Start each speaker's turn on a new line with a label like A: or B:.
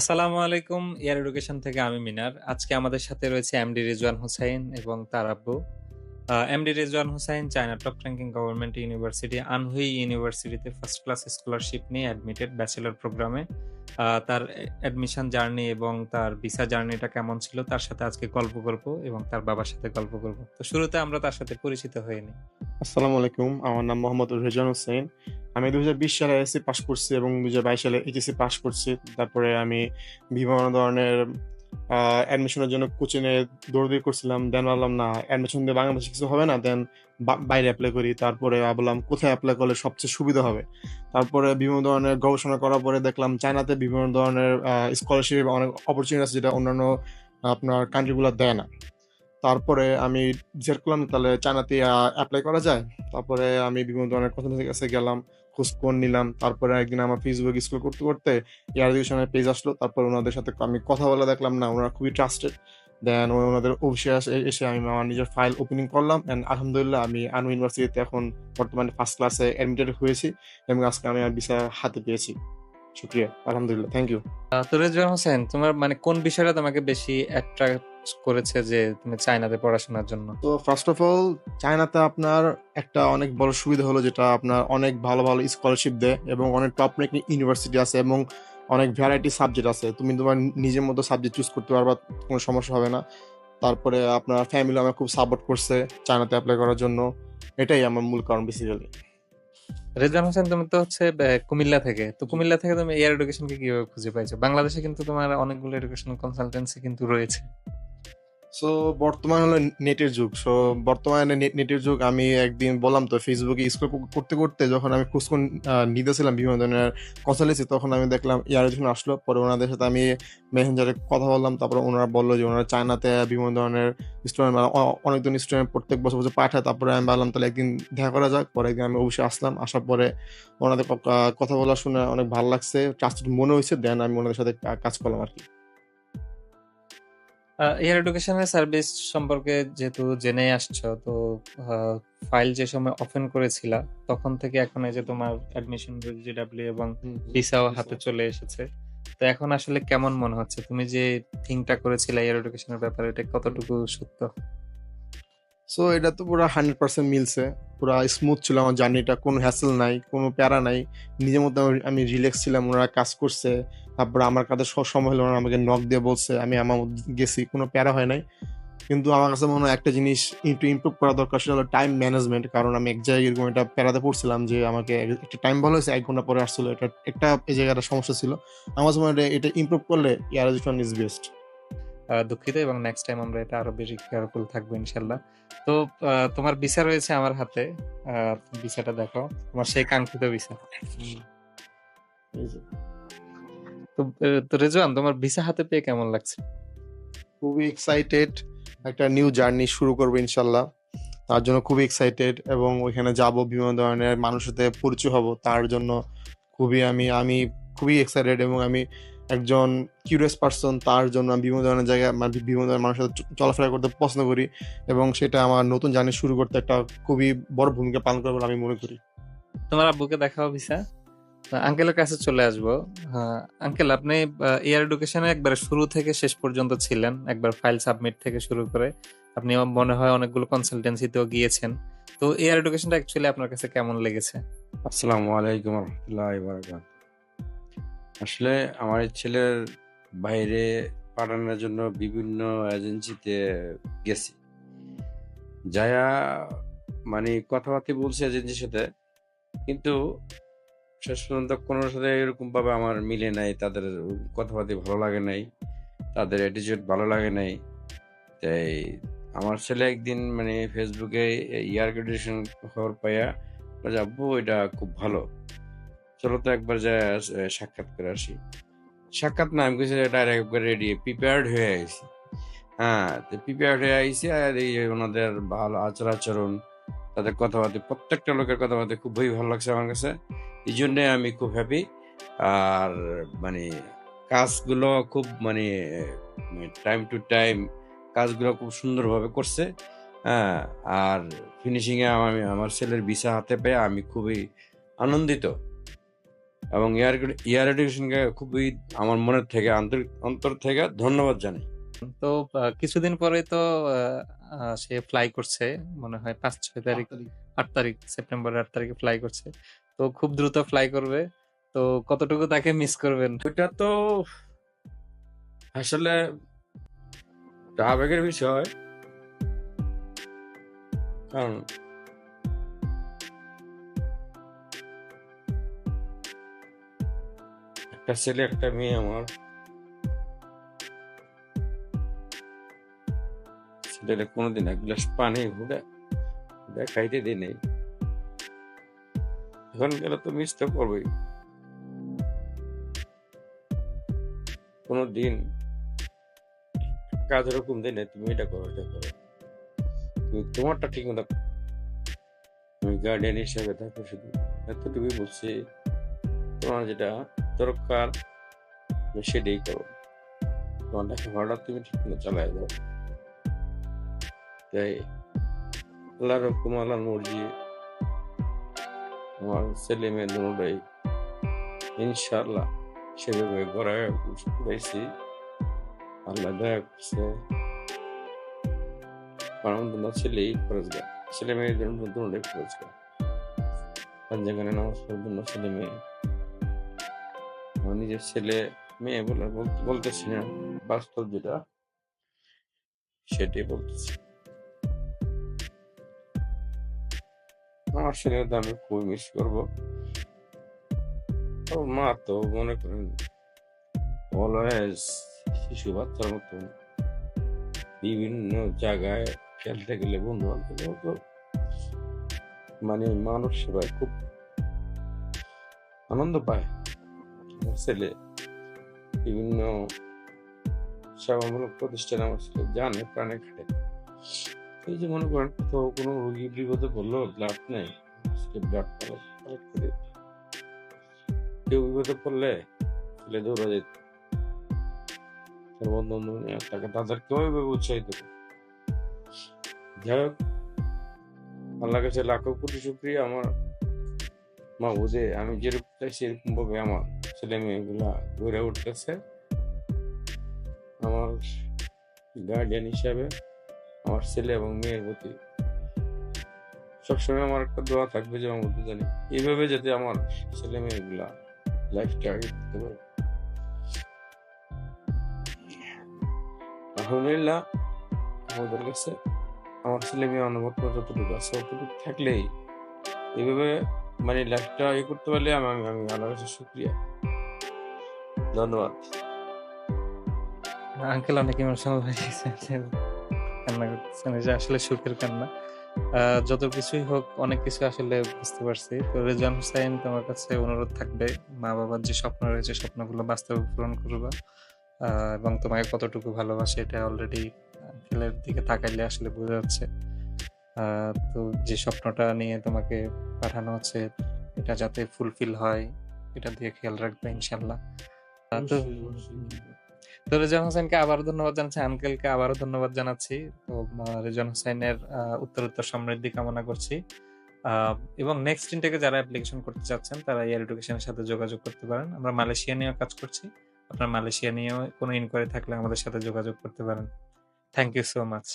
A: আসসালামু আলাইকুম air education থেকে আমি মিনার। আজকে আমাদের সাথে রয়েছে এমডি রিজওয়ান হোসাইন এবং তার আব্বু। MD Rizwan Hossain, China top ranking government university, Anhui ইউনিভার্সিটিতে ফার্স্ট ক্লাস স্কলারশিপ নিয়ে অ্যাডমিটেড ব্যাচেলর প্রোগ্রামে। তার অ্যাডমিশন জার্নি এবং তার ভিসা জার্নিটা কেমন ছিল তার সাথে আজকে গল্প করব এবং তার বাবার সাথে গল্প করব। তো শুরুতে আমরা তার সাথে পরিচিত নিই।
B: আসসালামু আলাইকুম, আমার নাম মোহাম্মদ রেজান হোসেন আমি দু হাজার বিশ সালে এসএসসি পাস করছি এবং দু হাজার বাইশ সালে এইচএসসি পাস করছি। তারপরে আমি বিভিন্ন ধরনের অ্যাডমিশনের জন্য কোচিংয়ে দৌড়দৌড়ি করছিলাম। দেন ভাবলাম, না অ্যাডমিশন দিয়ে বাংলাদেশে কিছু হবে না। দেন বাইরে অ্যাপ্লাই করি। তারপরে ভাবলাম, কোথায় অ্যাপ্লাই করলে সবচেয়ে সুবিধা হবে? তারপরে বিভিন্ন ধরনের গবেষণা করার পরে দেখলাম, চায়নাতে বিভিন্ন ধরনের স্কলারশিপ অনেক অপরচুনিটি আছে যেটা অন্যান্য, আপনার কান্ট্রিগুলো দেয় না। তারপরে আমি ডিসাইড করলাম, তাহলে চায়নাতে অ্যাপ্লাই করা যায়। তারপরে আমি বিভিন্ন ধরনের কনসালটেন্সির কাছে গেলাম। খোঁজখবর নিলাম। তারপরে একদিন আমার ফেসবুক স্কুল করতে করতে এয়ার এডুকেশনের পেজ আসলো। তারপর ওনাদের সাথে আমি কথা বলে দেখলাম না, ওনারা খুবই ট্রাস্টেড দেন ওনাদের অফিসে এসে আমি আমার নিজের ফাইল ওপেনিং করলাম। অ্যান্ড আলহামদুলিল্লাহ আমি আনু ইউনিভার্সিটিতে এখন বর্তমানে ফার্স্ট ক্লাসে অ্যাডমিটেড হয়েছি এবং আজকে আমি আমার বিষয় হাতে পেয়েছি। শুক্রিয়া আলহামদুলিল্লাহ থ্যাংক ইউ
A: তো রেজওয়ান হোসেন তোমার মানে কোন বিষয়টা তোমাকে বেশি অ্যাট্রাক্ট করেছে যে তুমি চায়নাতে পড়াশোনার জন্য?
B: তো ফার্স্ট অফ অল চায়নাতে আপনার একটা অনেক বড় সুবিধা হলো যেটা আপনার অনেক ভালো ভালো স্কলারশিপ দেয় এবং অনেক টপ ইউনিভার্সিটি আছে এবং অনেক ভ্যারাইটি সাবজেক্ট আছে। তুমি তোমার নিজের মতো সাবজেক্ট চুজ করতে পারবা কোনো সমস্যা হবে না। তারপরে আপনার ফ্যামিলি আমার খুব সাপোর্ট করছে চায়নাতে অ্যাপ্লাই করার জন্য। এটাই আমার মূল কারণ বেসিক্যালি
A: রেজান হোসেন তুমি তো হচ্ছে কুমিল্লা থেকে। তো কুমিল্লা থেকে তুমি এয়ার এডুকেশনকে কীভাবে খুঁজে পাইছো? বাংলাদেশে কিন্তু তোমার অনেকগুলো এডুকেশন কনসালটেন্সি কিন্তু রয়েছে।
B: সো বর্তমান হলো নেটের যুগ। সো বর্তমানে নেটের যুগ আমি একদিন বললাম তো ফেসবুকে স্ক্রল করতে করতে যখন আমি খোঁজখোঁজ নিতেছিলাম বিভিন্ন ধরনের কনসালেন্সি তখন আমি দেখলাম ইয়ার যখন আসলো, পরে ওনাদের সাথে আমি মেসেঞ্জারে কথা বললাম। তারপর ওনারা বলল যে ওনারা চায়নাতে বিভিন্ন ধরনের স্টুডেন্ট অনেকজন স্টুডেন্ট প্রত্যেক বছর বছর পাঠায়। তারপরে আমি বললাম তাহলে একদিন দেখা করা যাক। পরে একদিন আমি অবশ্যই আসলাম। আসার পরে ওনাদের কথা বলা শুনে অনেক ভালো লাগছে। ট্রাস্টেড মনে হয়েছে। দেন আমি ওনাদের সাথে কাজ করলাম আর কি।
A: এয়ার এডুকেশনের সার্ভিস সম্পর্কে যেহেতু জেনে আসছো তো ফাইল যে সময় ওপেন করেছিলা তখন থেকে এখন এই যে তোমার অ্যাডমিশন জিডাব্লিউ এবং ভিসাও হাতে চলে এসেছে। তো এখন আসলে কেমন মনে হচ্ছে? তুমি যে থিংটা করেছিলে এয়ার এডুকেশনের ব্যাপারে এটা কতটুকু সত্য?
B: সো এটা তো পুরো হান্ড্রেড পার্সেন্ট মিলছে। পুরো স্মুথ ছিল আমার জার্নিটা কোনো হ্যাসেল নাই, কোনো প্যারা নাই। নিজের মধ্যে আমি রিল্যাক্স ছিলাম, ওনারা কাজ করছে। তারপর আমার কাছে সব সময় হলো ওনারা আমাকে নক দিয়ে বলছে, আমি আমার গেছি, কোনো প্যারা হয় নাই। কিন্তু আমার কাছে মনে হয় একটা জিনিস একটু ইমপ্রুভ করা দরকার, সেটা হলো টাইম ম্যানেজমেন্ট কারণ আমি এক জায়গায় এরকম একটা প্যারাতে পড়ছিলাম যে আমাকে একটা টাইম ভালো হয়েছে, এক ঘণ্টা পরে আসছিল। এটা, একটা এই জায়গাটা সমস্যা ছিল। আমার মনে হয় এটা ইমপ্রুভ করলে ইয়ার ইজ বেস্ট
A: দুঃখিত এবং নেক্সট টাইম আমরা এটা আরও বেশি কেয়ারফুল থাকব ইনশাল্লাহ। তো তোমার ভিসা রয়েছে আমার হাতে। ভিসাটা দেখো। তোমার সেই কাঙ্ক্ষিত ভিসা তো রেজওয়ান, তোমার ভিসা হাতে পেয়ে কেমন লাগছে?
B: খুবই এক্সাইটেড একটা নিউ জার্নি শুরু করব ইনশাল্লাহ। তার জন্য খুবই এক্সাইটেড এবং ওইখানে যাব, বিভিন্ন ধরনের মানুষের সাথে পরিচয় হব। তার জন্য খুবই আমি আমি খুবই এক্সাইটেড এবং আমি একজন কিউরিয়াস পার্সন তার জন্য আমি বিভিন্ন ধরনের জায়গায় মানে বিভিন্ন ধরনের মানুষের সাথে চলাফেরা করতে পছন্দ করি এবং সেটা আমার নতুন জার্নি শুরু করতে একটা খুবই বড় ভূমিকা পালন করবে বলে আমি মনে করি।
A: তোমার আব্বুকে দেখাও ভিসা আঙ্কেলের কাছে চলে আসব। আঙ্কেল আপনি এয়ার এডুকেশনে একবার শুরু থেকে শেষ পর্যন্ত ছিলেন একবার ফাইল সাবমিট থেকে শুরু করে। আপনি মনে হয় অনেকগুলো কনসালটেন্সিতেও গিয়েছেন। তো এয়ার এডুকেশনটা অ্যাকচুয়ালি আপনার কাছে কেমন লেগেছে?
C: আসসালামু আলাইকুম রহমতুল্লাহ আসলে আমার ছেলের বাইরে পাঠানোর জন্য বিভিন্ন এজেন্সিতে গেছি। যায়া মানে কথাবার্তা বলছে এজেন্সির সাথে, কিন্তু শেষ পর্যন্ত কোনো সাথে এরকম ভাবে আমার মিলে নাই, তাদের কথাবার্তা ভালো লাগে নাই, তাদের অ্যাটিচিউড ভালো লাগে নাই। তাই আমার ছেলে একদিন মানে ফেসবুকে ইয়ার গ্রাজুয়েশন খবর পাইয়া আব্বু, এটা খুব ভালো। চলো তো একবার যা সাক্ষাৎ করে আসি। সাক্ষাৎ না, আমি কিছু ডাইরেক্ট একবার রেডি প্রিপেয়ার্ড হয়ে আইছি। হ্যাঁ তো প্রিপেয়ার্ড হয়ে আইসি আর এই ওনাদের ভালো আচার আচরণ, তাদের কথাবার্তা, প্রত্যেকটা লোকের কথাবার্তা খুবই ভালো লাগছে আমার কাছে। এই জন্যে আমি খুব হ্যাপি আর মানে কাজগুলো খুব মানে টাইম টু টাইম কাজগুলো খুব সুন্দরভাবে করছে। হ্যাঁ আর ফিনিশিংয়ে আমি, আমার ছেলের ভিসা হাতে পেয়ে আমি খুবই আনন্দিত। এবং এয়ার এয়ার এডুকেশনকে খুবই আমার মনের থেকে আন্তরিক অন্তর থেকে ধন্যবাদ জানাই।
A: তো কিছুদিন পরে তো সে ফ্লাই করছে মনে হয় পাঁচ ছয় তারিখ আট তারিখ সেপ্টেম্বরের আট তারিখে ফ্লাই করছে। তো খুব দ্রুত ফ্লাই করবে। তো কতটুকু তাকে মিস করবেন?
C: ওইটা তো আসলে আবেগের বিষয়। কারণ একটা ছেলে, একটা মেয়ে আমার। ছেলেটা কোনোদিন এক গ্লাস পানি ঘুরে খাইতে দিই নেই। এখন গেলে তো মিস তো করবোই। কোনো দিন কাজ এরকম দিনে তুমি এটা করো এটা করো। তুমি তোমারটা ঠিক মতো। তুমি গার্ডিয়ান হিসেবে থাকো শুধু। এতটুকুই বলছি। তোমার যেটা দরকার তুমি সেটাই করো তোমার তুমি ঠিক মতো চালাই তাই আল্লাহর হুকুম আল্লাহর মর্জি, আমার ছেলে মেয়ে দুটাই ইনশাআল্লাহ সেভাবে গড়ায় পেয়েছি আল্লাহ দয়া করছে। কারণ তোমার ছেলেই ছেলে মেয়ের জন্য দুটোই ফরজগার। যেখানে নামাজ পড়ার জন্য ছেলে মেয়ে নিজের ছেলে মেয়ে বলে বল- বলতেছি না। বাস্তব যেটা, সেটাই বলতেছি। আমার ছেলে আমি খুবই মিস করব। মা তো মনে করেন অলওয়েজ শিশু বাচ্চার মতন বিভিন্ন জায়গায় খেলতে গেলে বন্ধু বান্ধব মানে মানুষ সেবায় খুব আনন্দ পায়। ছেলে বিভিন্ন সেবামূলক প্রতিষ্ঠানে আমার ছেলে, জানে, প্রাণে খাটে। এই যে মনে করেন তো কোনো রোগী বিপদে পড়ল ব্লাড নেই ব্লাড কালেক্ট করে কেউ বিপদে পড়লে ছেলে দৌড়া যেত। বন্ধু তাকে তাদের কেউ উৎসাহিত করে। যাই হোক আল্লাহ কাছে লাখো কোটি শুক্রিয়া। আমার মা বুঝে আমি যেরকম সেরকম ভাবে আমার ছেলে মেয়েগুলা গড়ে উঠতেছে। আমার গার্ডিয়ান হিসাবে আমার ছেলে এবং মেয়ের প্রতি সবসময় আমার একটা দোয়া থাকবে যে, আমার জানি এইভাবে যাতে আমার ছেলে মেয়েগুলা লাইফটা আগে করতে পারে। আলহামদুলিল্লাহ, আমাদের কাছে আমার ছেলে মেয়ে অনুভব যতটুকু আছে ততটুকু থাকলেই এইভাবে মানে লাইফটা ইয়ে করতে পারলে আমি আমি আল্লাহর কাছে শুক্রিয়া। ধন্যবাদ।
A: আঙ্কেল অনেক ইমোশনাল হয়ে গেছে কান্না করতেছেন যে আসলে সুখের কান্না। যত কিছুই হোক, অনেক কিছু আসলে বুঝতে পারছি। তো রেজান হুসাইন, তোমার কাছে অনুরোধ থাকবে মা বাবার যে স্বপ্ন রয়েছে, স্বপ্নগুলো বাস্তবে পূরণ করবা। এবং তোমাকে কতটুকু ভালোবাসে, এটা অলরেডি আঙ্কেলের দিকে তাকাইলে আসলে বোঝা যাচ্ছে। তো যে স্বপ্নটা নিয়ে তোমাকে পাঠানো হচ্ছে এটা যাতে ফুলফিল হয় এটা দিয়ে খেয়াল রাখবে ইনশাল্লাহ তো তো রেজান হোসেনকে আবারও ধন্যবাদ জানাচ্ছি আঙ্কেলকে আবারও ধন্যবাদ জানাচ্ছি তো রেজান হোসেনের উত্তরোত্তর সমৃদ্ধি কামনা করছি। এবং নেক্সট ইনটেকে যারা অ্যাপ্লিকেশন করতে চাচ্ছেন তারা এয়ার এডুকেশনের সাথে যোগাযোগ করতে পারেন। আমরা মালয়েশিয়া নিয়েও কাজ করছি। আপনার মালয়েশিয়া নিয়েও কোনো ইনকোয়ারি থাকলে আমাদের সাথে যোগাযোগ করতে পারেন। Thank you so much